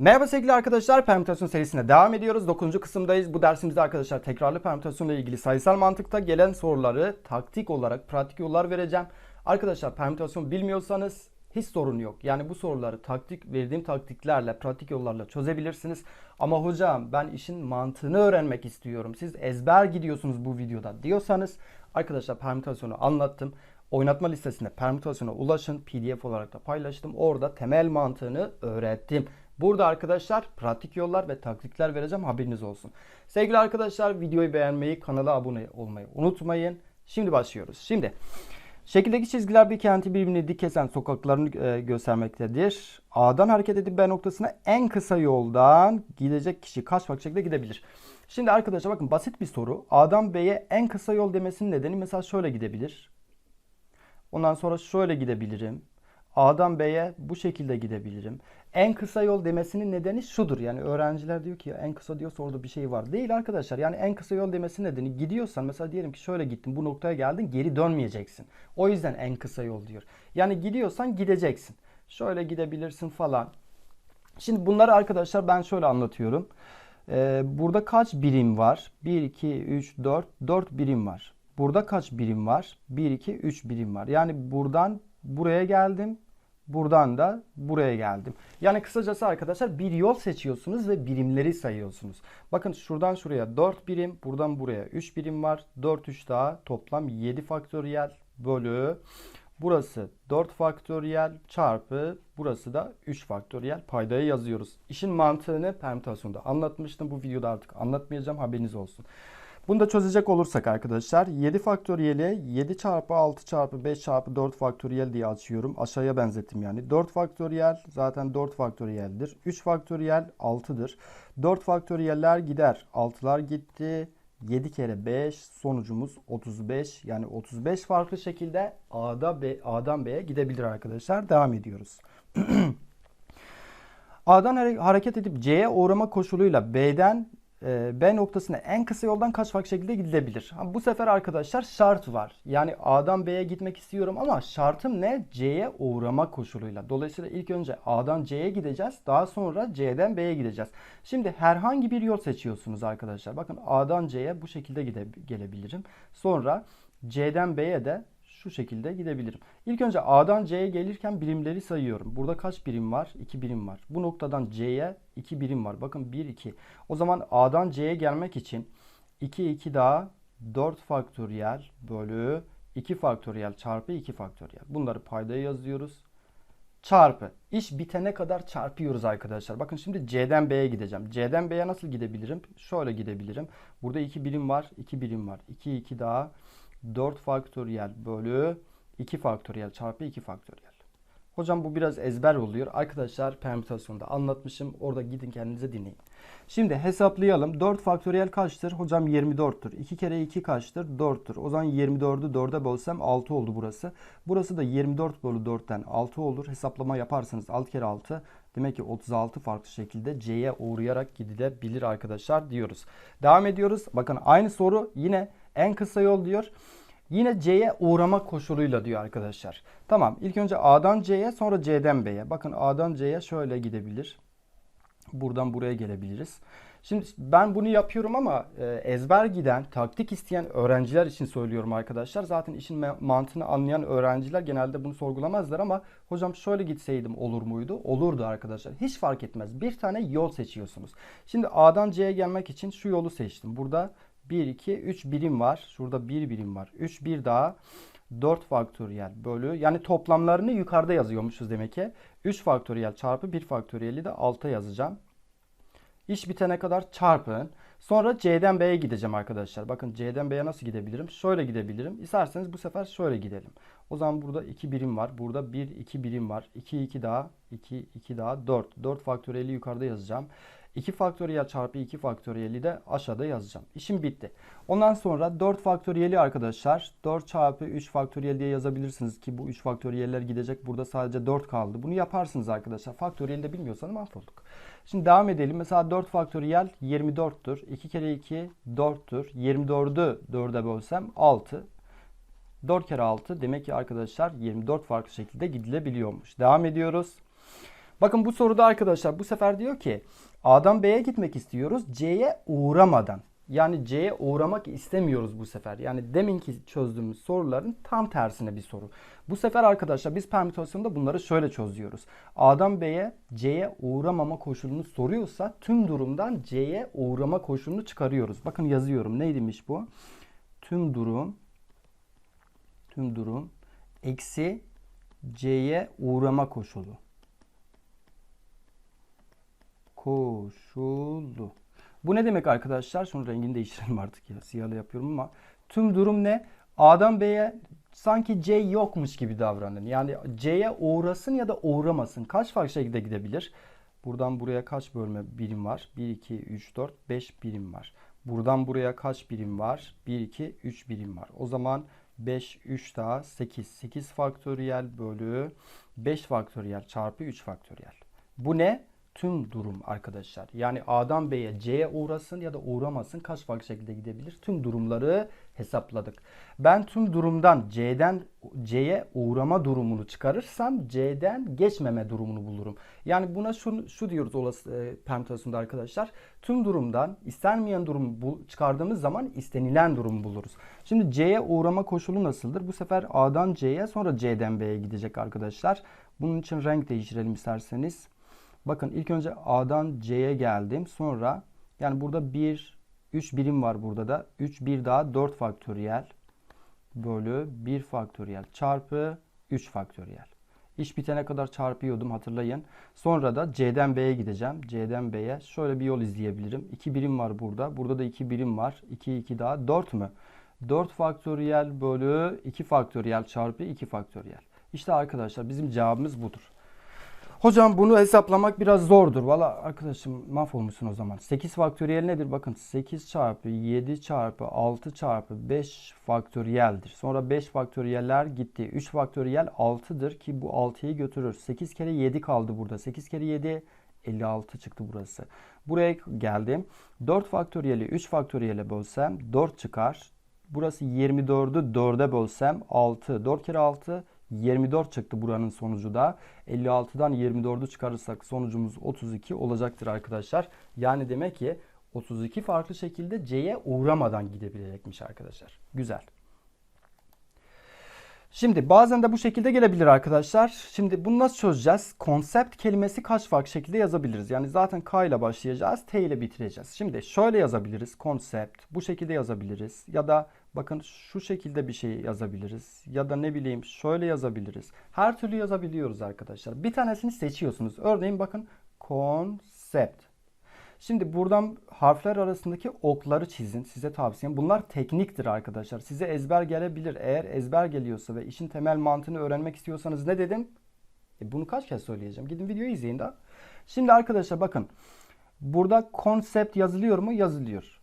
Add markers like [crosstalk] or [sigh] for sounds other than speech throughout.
Merhaba sevgili arkadaşlar, permütasyon serisine devam ediyoruz. 9. kısımdayız. Bu dersimizde arkadaşlar tekrarlı permütasyonla ilgili sayısal mantıkta gelen soruları taktik olarak pratik yollar vereceğim. Arkadaşlar permütasyon bilmiyorsanız hiç sorun yok. Yani bu soruları taktik verdiğim taktiklerle, pratik yollarla çözebilirsiniz. Ama hocam ben işin mantığını öğrenmek istiyorum. Siz ezber gidiyorsunuz bu videoda diyorsanız arkadaşlar permütasyonu anlattım. Oynatma listesinde permütasyona ulaşın. PDF olarak da paylaştım. Orada temel mantığını öğrettim. Burada arkadaşlar pratik yollar ve taktikler vereceğim haberiniz olsun. Sevgili arkadaşlar videoyu beğenmeyi, kanala abone olmayı unutmayın. Şimdi başlıyoruz. Şimdi şekildeki çizgiler bir kenti birbirini dik kesen sokaklarını e, göstermektedir. A'dan hareket edip B noktasına en kısa yoldan gidecek kişi kaç farklı şekilde gidebilir? Şimdi arkadaşlar bakın basit bir soru. A'dan B'ye en kısa yol demesinin nedeni mesela şöyle gidebilir. Ondan sonra şöyle gidebilirim. A'dan B'ye bu şekilde gidebilirim. En kısa yol demesinin nedeni şudur. Yani öğrenciler diyor ki en kısa diyorsa orada bir şey var. Değil arkadaşlar. Yani en kısa yol demesinin nedeni gidiyorsan mesela diyelim ki şöyle gittin bu noktaya geldin geri dönmeyeceksin. O yüzden en kısa yol diyor. Yani gidiyorsan gideceksin. Şöyle gidebilirsin falan. Şimdi bunları arkadaşlar ben şöyle anlatıyorum. Ee, burada kaç birim var? 1, 2, 3, 4. 4 birim var. Burada kaç birim var? 1, 2, 3 birim var. Yani buradan buraya geldim. Buradan da buraya geldim. Yani kısacası arkadaşlar bir yol seçiyorsunuz ve birimleri sayıyorsunuz. Bakın şuradan şuraya 4 birim, buradan buraya 3 birim var. 4 3 daha toplam 7 faktöriyel bölü burası 4 faktöriyel çarpı burası da 3 faktöriyel paydayı yazıyoruz. İşin mantığını permütasyonda anlatmıştım. Bu videoda artık anlatmayacağım haberiniz olsun. Bunu da çözecek olursak arkadaşlar 7 faktöriyeli 7 çarpı 6 çarpı 5 çarpı 4 faktöriyel diye açıyorum. Aşağıya benzettim yani. 4 faktöriyel zaten 4 faktöriyeldir. 3 faktöriyel 6'dır. 4 faktöriyeller gider. 6'lar gitti. 7 kere 5 sonucumuz 35. Yani 35 farklı şekilde A'da B, A'dan B'ye gidebilir arkadaşlar. Devam ediyoruz. [clears throat] A'dan hareket edip C'ye uğrama koşuluyla B'den B noktasına en kısa yoldan kaç farklı şekilde gidilebilir? Bu sefer arkadaşlar şart var. Yani A'dan B'ye gitmek istiyorum ama şartım ne? C'ye uğrama koşuluyla. Dolayısıyla ilk önce A'dan C'ye gideceğiz. Daha sonra C'den B'ye gideceğiz. Şimdi herhangi bir yol seçiyorsunuz arkadaşlar. Bakın A'dan C'ye bu şekilde gide gelebilirim. Sonra C'den B'ye de şu şekilde gidebilirim. İlk önce A'dan C'ye gelirken birimleri sayıyorum. Burada kaç birim var? 2 birim var. Bu noktadan C'ye 2 birim var. Bakın 1 2. O zaman A'dan C'ye gelmek için 2 2 daha 4 faktöriyel bölü 2 faktöriyel çarpı 2 faktöriyel. Bunları paydaya yazıyoruz. Çarpı. İş bitene kadar çarpıyoruz arkadaşlar. Bakın şimdi C'den B'ye gideceğim. C'den B'ye nasıl gidebilirim? Şöyle gidebilirim. Burada 2 birim var. 2 birim var. 2 2 daha 4 faktöriyel bölü 2 faktöriyel çarpı 2 faktöriyel. Hocam bu biraz ezber oluyor. Arkadaşlar permütasyonda anlatmışım. Orada gidin kendinize dinleyin. Şimdi hesaplayalım. 4 faktöriyel kaçtır? Hocam 24'tür. 2 kere 2 kaçtır? 4'tür. O zaman 24'ü 4'e bölsem 6 oldu burası. Burası da 24 bölü 4'ten 6 olur. Hesaplama yaparsanız 6 kere 6 demek ki 36 farklı şekilde C'ye uğrayarak gidilebilir arkadaşlar diyoruz. Devam ediyoruz. Bakın aynı soru yine en kısa yol diyor. Yine C'ye uğrama koşuluyla diyor arkadaşlar. Tamam ilk önce A'dan C'ye sonra C'den B'ye. Bakın A'dan C'ye şöyle gidebilir. Buradan buraya gelebiliriz. Şimdi ben bunu yapıyorum ama e, ezber giden, taktik isteyen öğrenciler için söylüyorum arkadaşlar. Zaten işin mantığını anlayan öğrenciler genelde bunu sorgulamazlar ama hocam şöyle gitseydim olur muydu? Olurdu arkadaşlar. Hiç fark etmez. Bir tane yol seçiyorsunuz. Şimdi A'dan C'ye gelmek için şu yolu seçtim. Burada 1, 2, 3 birim var. Şurada 1 birim var. 3 bir daha 4 faktöriyel bölü yani toplamlarını yukarıda yazıyormuşuz demek ki. 3 faktöriyel çarpı 1 faktöriyeli de 6'a yazacağım. İş bitene kadar çarpın. Sonra C'den B'ye gideceğim arkadaşlar. Bakın C'den B'ye nasıl gidebilirim? Şöyle gidebilirim. İsterseniz bu sefer şöyle gidelim. O zaman burada 2 birim var. Burada 1, 2 birim var. 2, 2 daha. 2, 2 daha. 4. 4 faktöriyeli yukarıda yazacağım. 2 faktöriyel çarpı 2 faktöriyeli de aşağıda yazacağım. İşim bitti. Ondan sonra 4 faktöriyeli arkadaşlar 4 çarpı 3 faktöriyel diye yazabilirsiniz ki bu 3 faktöriyeller gidecek. Burada sadece 4 kaldı. Bunu yaparsınız arkadaşlar. Faktöriyeli de bilmiyorsanız mahvolduk. Şimdi devam edelim. Mesela 4 faktöriyel 24'tür. 2 kere 2 4'tür. 24'ü 4'e bölsem 6. 4 kere 6 demek ki arkadaşlar 24 farklı şekilde gidilebiliyormuş. Devam ediyoruz. Bakın bu soruda arkadaşlar bu sefer diyor ki A'dan B'ye gitmek istiyoruz C'ye uğramadan. Yani C'ye uğramak istemiyoruz bu sefer. Yani deminki çözdüğümüz soruların tam tersine bir soru. Bu sefer arkadaşlar biz permütasyonda bunları şöyle çözüyoruz. A'dan B'ye C'ye uğramama koşulunu soruyorsa tüm durumdan C'ye uğrama koşulunu çıkarıyoruz. Bakın yazıyorum. Neymiş bu? Tüm durum tüm durum eksi C'ye uğrama koşulu. Koşulu. Bu ne demek arkadaşlar? Şunun rengini değiştirelim artık ya. Siyahla yapıyorum ama tüm durum ne? A'dan B'ye sanki C yokmuş gibi davranın. Yani C'ye uğrasın ya da uğramasın. Kaç farklı şekilde gidebilir? Buradan buraya kaç bölme birim var? 1, 2, 3, 4, 5 birim var. Buradan buraya kaç birim var? 1, 2, 3 birim var. O zaman 5, 3 daha 8. 8 faktöriyel bölü 5 faktöriyel çarpı 3 faktöriyel. Bu ne? Tüm durum arkadaşlar. Yani A'dan B'ye C'ye uğrasın ya da uğramasın kaç farklı şekilde gidebilir? Tüm durumları hesapladık. Ben tüm durumdan C'den C'ye uğrama durumunu çıkarırsam C'den geçmeme durumunu bulurum. Yani buna şu, şu diyoruz olası e, permütasyonda arkadaşlar. Tüm durumdan istenmeyen durumu bu, çıkardığımız zaman istenilen durumu buluruz. Şimdi C'ye uğrama koşulu nasıldır? Bu sefer A'dan C'ye sonra C'den B'ye gidecek arkadaşlar. Bunun için renk değiştirelim isterseniz. Bakın ilk önce A'dan C'ye geldim. Sonra yani burada 1 3 birim var burada da. 3 bir daha 4 faktöriyel bölü 1 faktöriyel çarpı 3 faktöriyel. İş bitene kadar çarpıyordum hatırlayın. Sonra da C'den B'ye gideceğim. C'den B'ye şöyle bir yol izleyebilirim. 2 birim var burada. Burada da 2 birim var. 2 2 daha 4 mü? 4 faktöriyel bölü 2 faktöriyel çarpı 2 faktöriyel. İşte arkadaşlar bizim cevabımız budur. Hocam bunu hesaplamak biraz zordur. Valla arkadaşım mahvolmuşsun o zaman. 8 faktöriyel nedir? Bakın 8 çarpı 7 çarpı 6 çarpı 5 faktöriyeldir. Sonra 5 faktöriyeller gitti. 3 faktöriyel 6'dır ki bu 6'yı götürür. 8 kere 7 kaldı burada. 8 kere 7 56 çıktı burası. Buraya geldim. 4 faktöriyeli 3 faktöriyele bölsem 4 çıkar. Burası 24'ü 4'e bölsem 6. 4 kere 6 24 çıktı buranın sonucu da. 56'dan 24'ü çıkarırsak sonucumuz 32 olacaktır arkadaşlar. Yani demek ki 32 farklı şekilde C'ye uğramadan gidebilecekmiş arkadaşlar. Güzel. Şimdi bazen de bu şekilde gelebilir arkadaşlar. Şimdi bunu nasıl çözeceğiz? Konsept kelimesi kaç farklı şekilde yazabiliriz? Yani zaten K ile başlayacağız, T ile bitireceğiz. Şimdi şöyle yazabiliriz. Konsept. Bu şekilde yazabiliriz. Ya da bakın şu şekilde bir şey yazabiliriz. Ya da ne bileyim şöyle yazabiliriz. Her türlü yazabiliyoruz arkadaşlar. Bir tanesini seçiyorsunuz. Örneğin bakın konsept. Şimdi buradan harfler arasındaki okları çizin. Size tavsiyem. Bunlar tekniktir arkadaşlar. Size ezber gelebilir. Eğer ezber geliyorsa ve işin temel mantığını öğrenmek istiyorsanız ne dedim? E bunu kaç kez söyleyeceğim? Gidin videoyu izleyin daha. Şimdi arkadaşlar bakın. Burada konsept yazılıyor mu? Yazılıyor.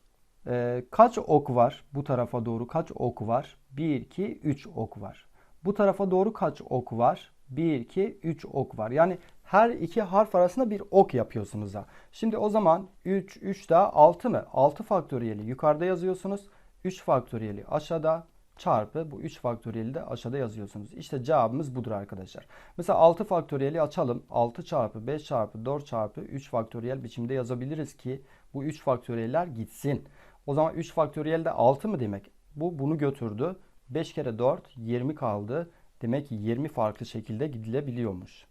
Ee, kaç ok var? Bu tarafa doğru kaç ok var? 1, 2, 3 ok var. Bu tarafa doğru kaç ok var? 1, 2, 3 ok var. Yani her iki harf arasında bir ok yapıyorsunuz ha. Şimdi o zaman 3, 3 daha 6 mı? 6 faktöriyeli yukarıda yazıyorsunuz. 3 faktöriyeli aşağıda çarpı bu 3 faktöriyeli de aşağıda yazıyorsunuz. İşte cevabımız budur arkadaşlar. Mesela 6 faktöriyeli açalım. 6 çarpı 5 çarpı 4 çarpı 3 faktöriyel biçimde yazabiliriz ki bu 3 faktöriyeller gitsin. O zaman 3 faktöriyel de 6 mı demek? Bu bunu götürdü. 5 kere 4 20 kaldı. Demek ki 20 farklı şekilde gidilebiliyormuş.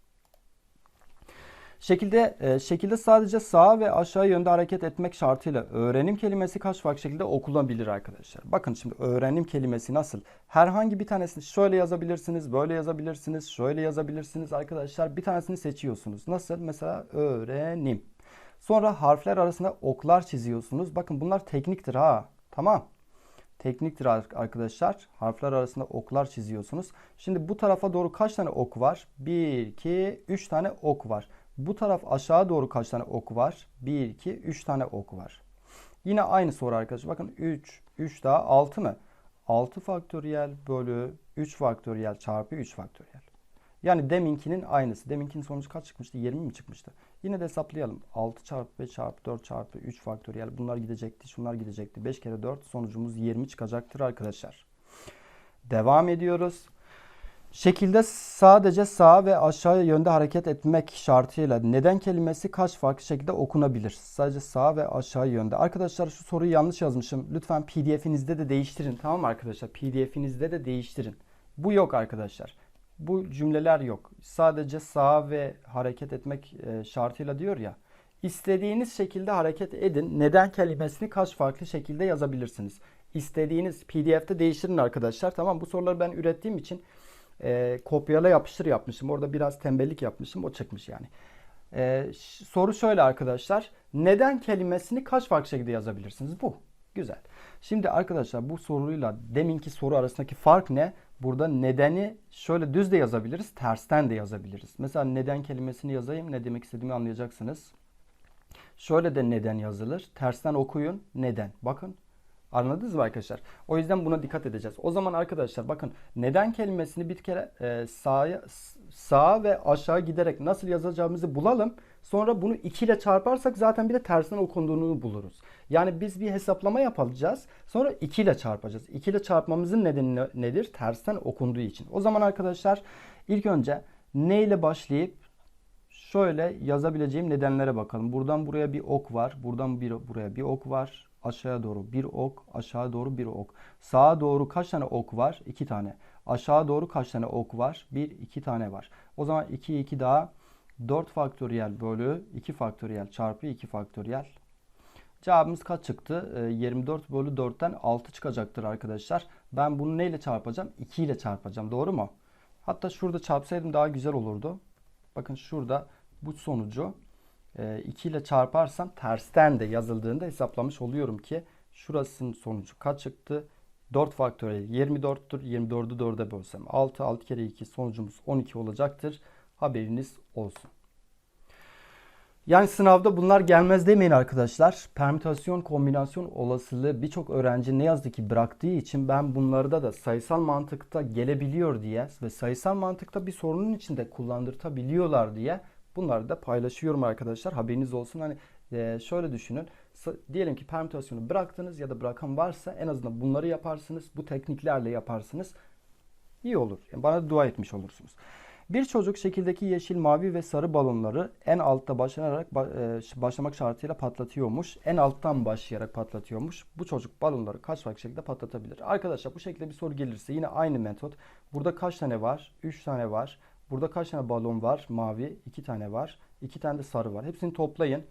Şekilde e, şekilde sadece sağa ve aşağı yönde hareket etmek şartıyla öğrenim kelimesi kaç farklı şekilde okunabilir arkadaşlar. Bakın şimdi öğrenim kelimesi nasıl? Herhangi bir tanesini şöyle yazabilirsiniz, böyle yazabilirsiniz, şöyle yazabilirsiniz arkadaşlar. Bir tanesini seçiyorsunuz. Nasıl? Mesela öğrenim. Sonra harfler arasında oklar çiziyorsunuz. Bakın bunlar tekniktir ha. Tamam. Tekniktir arkadaşlar. Harfler arasında oklar çiziyorsunuz. Şimdi bu tarafa doğru kaç tane ok var? 1, 2, 3 tane ok var. Bu taraf aşağı doğru kaç tane ok var? 1, 2, 3 tane ok var. Yine aynı soru arkadaşlar. Bakın 3, 3 daha 6 mı? 6 faktöriyel bölü 3 faktöriyel çarpı 3 faktöriyel. Yani deminkinin aynısı. Deminkinin sonucu kaç çıkmıştı? 20 mi çıkmıştı? Yine de hesaplayalım. 6 çarpı 5 çarpı 4 çarpı 3 faktöriyel. Bunlar gidecekti. Şunlar gidecekti. 5 kere 4 sonucumuz 20 çıkacaktır arkadaşlar. Devam ediyoruz. Şekilde sadece sağa ve aşağı yönde hareket etmek şartıyla neden kelimesi kaç farklı şekilde okunabilir? Sadece sağa ve aşağı yönde. Arkadaşlar şu soruyu yanlış yazmışım. Lütfen PDF'inizde de değiştirin. Tamam mı arkadaşlar? PDF'inizde de değiştirin. Bu yok arkadaşlar. Bu cümleler yok. Sadece sağa ve hareket etmek e, şartıyla diyor ya. İstediğiniz şekilde hareket edin. Neden kelimesini kaç farklı şekilde yazabilirsiniz? İstediğiniz PDF'te değiştirin arkadaşlar. Tamam bu soruları ben ürettiğim için e, kopyala yapıştır yapmışım. Orada biraz tembellik yapmışım. O çıkmış yani. E, soru şöyle arkadaşlar. Neden kelimesini kaç farklı şekilde yazabilirsiniz? Bu. Güzel. Şimdi arkadaşlar bu soruyla deminki soru arasındaki fark ne? Burada nedeni şöyle düz de yazabiliriz, tersten de yazabiliriz. Mesela neden kelimesini yazayım, ne demek istediğimi anlayacaksınız. Şöyle de neden yazılır. Tersten okuyun. Neden? Bakın. Anladınız mı arkadaşlar? O yüzden buna dikkat edeceğiz. O zaman arkadaşlar bakın neden kelimesini bir kere e, sağa, sağa ve aşağı giderek nasıl yazacağımızı bulalım. Sonra bunu 2 ile çarparsak zaten bir de tersten okunduğunu buluruz. Yani biz bir hesaplama yapacağız. Sonra 2 ile çarpacağız. 2 ile çarpmamızın nedeni ne- nedir? Tersten okunduğu için. O zaman arkadaşlar ilk önce ne ile başlayıp Şöyle yazabileceğim nedenlere bakalım. Buradan buraya bir ok var. Buradan bir, buraya bir ok var. Aşağıya doğru bir ok. Aşağı doğru bir ok. Sağa doğru kaç tane ok var? İki tane. Aşağı doğru kaç tane ok var? Bir, iki tane var. O zaman 2, 2 daha 4 faktöriyel bölü 2 faktöriyel çarpı 2 faktöriyel. Cevabımız kaç çıktı? Ee, 24 bölü 4'ten 6 çıkacaktır arkadaşlar. Ben bunu neyle çarpacağım? 2 ile çarpacağım. Doğru mu? Hatta şurada çarpsaydım daha güzel olurdu. Bakın şurada bu sonucu 2 ile çarparsam tersten de yazıldığında hesaplamış oluyorum ki şurasının sonucu kaç çıktı? 4 faktöriyel 24'tür. 24'ü 4'e bölsem 6. 6 kere 2 sonucumuz 12 olacaktır. Haberiniz olsun. Yani sınavda bunlar gelmez demeyin arkadaşlar. Permütasyon, kombinasyon olasılığı birçok öğrenci ne yazık ki bıraktığı için ben bunlarda da sayısal mantıkta gelebiliyor diye ve sayısal mantıkta bir sorunun içinde kullandırtabiliyorlar diye bunları da paylaşıyorum arkadaşlar. Haberiniz olsun. Hani e, şöyle düşünün. Diyelim ki permütasyonu bıraktınız ya da bırakan varsa en azından bunları yaparsınız. Bu tekniklerle yaparsınız. İyi olur. Yani bana dua etmiş olursunuz. Bir çocuk şekildeki yeşil, mavi ve sarı balonları en altta başlayarak ba- e, başlamak şartıyla patlatıyormuş. En alttan başlayarak patlatıyormuş. Bu çocuk balonları kaç farklı şekilde patlatabilir? Arkadaşlar bu şekilde bir soru gelirse yine aynı metot. Burada kaç tane var? 3 tane var. Burada kaç tane balon var? Mavi 2 tane var. 2 tane de sarı var. Hepsini toplayın.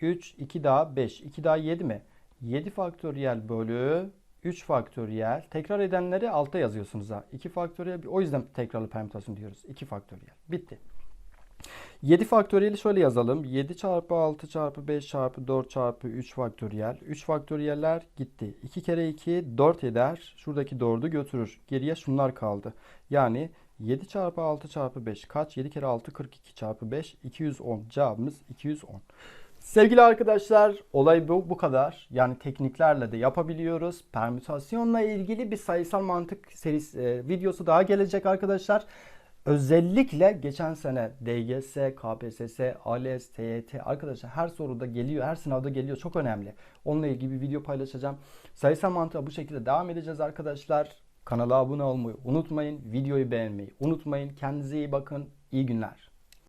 3, 2 daha 5. 2 daha 7 mi? 7 faktöriyel bölü 3 faktöriyel. Tekrar edenleri alta yazıyorsunuz ha. 2 faktöriyel. O yüzden tekrarlı permütasyon diyoruz. 2 faktöriyel. Bitti. 7 faktöriyeli şöyle yazalım. 7 çarpı 6 çarpı 5 çarpı 4 çarpı 3 faktöriyel. 3 faktöriyeller gitti. 2 kere 2 4 eder. Şuradaki 4'ü götürür. Geriye şunlar kaldı. Yani 7 çarpı 6 çarpı 5 kaç? 7 kere 6 42 çarpı 5 210. Cevabımız 210. Sevgili arkadaşlar, olay bu, bu kadar. Yani tekniklerle de yapabiliyoruz. Permütasyonla ilgili bir sayısal mantık serisi e, videosu daha gelecek arkadaşlar. Özellikle geçen sene DGS, KPSS, ALES, TYT arkadaşlar her soruda geliyor, her sınavda geliyor. Çok önemli. Onunla ilgili bir video paylaşacağım. Sayısal mantığa bu şekilde devam edeceğiz arkadaşlar. Kanala abone olmayı unutmayın. Videoyu beğenmeyi unutmayın. Kendinize iyi bakın. İyi günler.